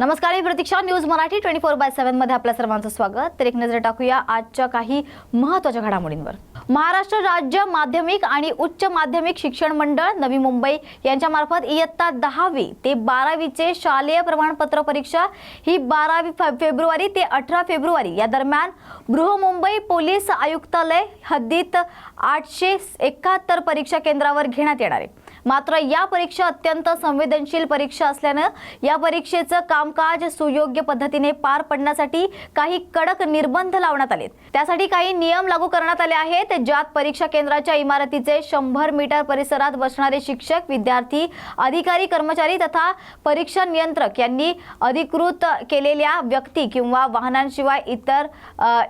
नमस्कार मी Pratiksha. News Marathi twenty four by सेव्हनमध्ये आपल्या सर्वांचं स्वागत. तर एक नजर टाकूया आजच्या काही महत्त्वाच्या घडामोडींवर. महाराष्ट्र राज्य माध्यमिक आणि उच्च माध्यमिक शिक्षण मंडळ नवी मुंबई यांच्या मार्फत इयत्ता दहावी ते बारावीचे शालेय प्रमाणपत्र परीक्षा ही बारावी फेब्रुवारी ते अठरा फेब्रुवारी या दरम्यान बृहमुंबई पोलीस आयुक्तालय हद्दीत आठशे एकाहत्तर परीक्षा केंद्रावर घेण्यात येणार आहे. मात्र या परीक्षा अत्यंत संवेदनशील परीक्षा असल्यानं या परीक्षेचं कामकाज सुयोग्य पद्धतीने पार पडण्यासाठी काही कडक निर्बंध लावण्यात आलेत. त्यासाठी काही नियम लागू करण्यात आले आहेत ज्यात परीक्षा केंद्राच्या इमारतीचे शंभर मीटर परिसरात बसणारे शिक्षक विद्यार्थी अधिकारी कर्मचारी तथा परीक्षा नियंत्रक यांनी अधिकृत केलेल्या व्यक्ती किंवा वाहनांशिवाय इतर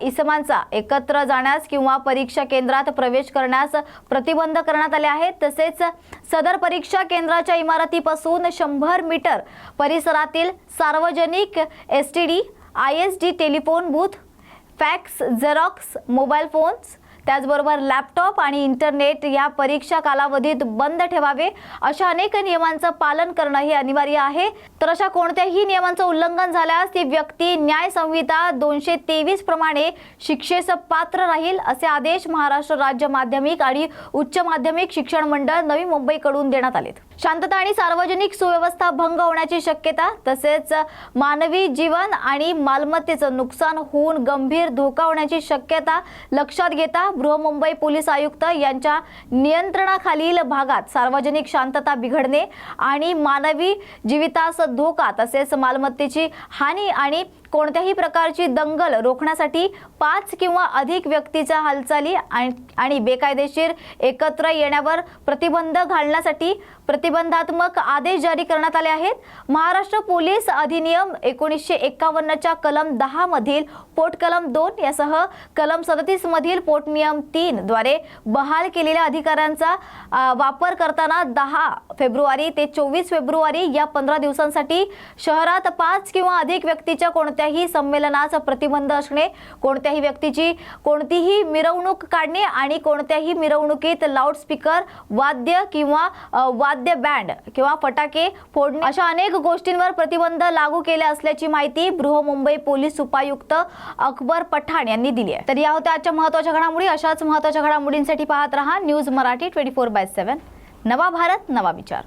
इसमांचा एकत्र जाण्यास किंवा परीक्षा केंद्रात प्रवेश करण्यास प्रतिबंध करण्यात आले आहेत. तसेच सदर परीक्षा केंद्राच्या इमारतीपासून शंभर मीटर परिसरातील सार्वजनिक S T D I S D telephone booth fax xerox mobile phones त्याचबरोबर लॅपटॉप आणि इंटरनेट या परीक्षा कालावधीत बंद ठेवावे अशा अनेक नियमांचं पालन करणं हे अनिवार्य आहे. तर अशा कोणत्याही नियमांचं उल्लंघन झाल्यास ती व्यक्ती न्याय संहिता दोनशे तेवीस प्रमाणे शिक्षेस पात्र राहील असे आदेश महाराष्ट्र राज्य माध्यमिक आणि उच्च माध्यमिक शिक्षण मंडळ नवी मुंबईकडून देण्यात आलेत. शांतता आणि सार्वजनिक सुव्यवस्था भंग होण्याची शक्यता तसेच मानवी जीवन आणि मालमत्तेचं नुकसान होऊन गंभीर धोका होण्याची शक्यता लक्षात घेता बृहमुंबई पोलीस आयुक्त यांच्या नियंत्रणाखालील भागात सार्वजनिक शांतता बिघडणे आणि मानवी जीवितास धोका तसेच मालमत्तेची हानी आणि कोणत्याही प्रकारची दंगल रोखण्यासाठी पाच किंवा अधिक व्यक्तीच्या हालचाली आणि आणि बेकायदेशीर एकत्र येण्यावर प्रतिबंध घालण्यासाठी प्रतिबंधात्मक आदेश जारी करण्यात आले आहेत. महाराष्ट्र पोलीस अधिनियम एकोणीसशे एकावन्नच्या कलम दहा मधील पोट कलम दोन यासह कलम सदतीस मधील पोट नियम तीन द्वारे बहाल केलेल्या अधिकाऱ्यांचा वापर करताना दहा फेब्रुवारी ते चोवीस फेब्रुवारी या पंधरा दिवसांसाठी शहरात पाच किंवा अधिक व्यक्तीच्या कोणत्या कोणत्याही संमेलनास प्रतिबंध असणे कोणत्याही व्यक्तीची कोणतीही मिरवणूक काढणे आणि कोणत्याही मिरवणुकीत लाऊडस्पीकर वाद्य किंवा वाद्य बँड किंवा फटाके फोडणे अशा अनेक गोष्टींवर प्रतिबंध लागू केले असल्याची माहिती बृहमुंबई पोलीस उपायुक्त अकबर पठाण यांनी दिली आहे. तर या होत्या आजच्या महत्त्वाच्या घडामोडी. अशाच महत्त्वाच्या घडामोडींसाठी पाहत रहा news Marathi twenty four by seven. नवा भारत नवा विचार.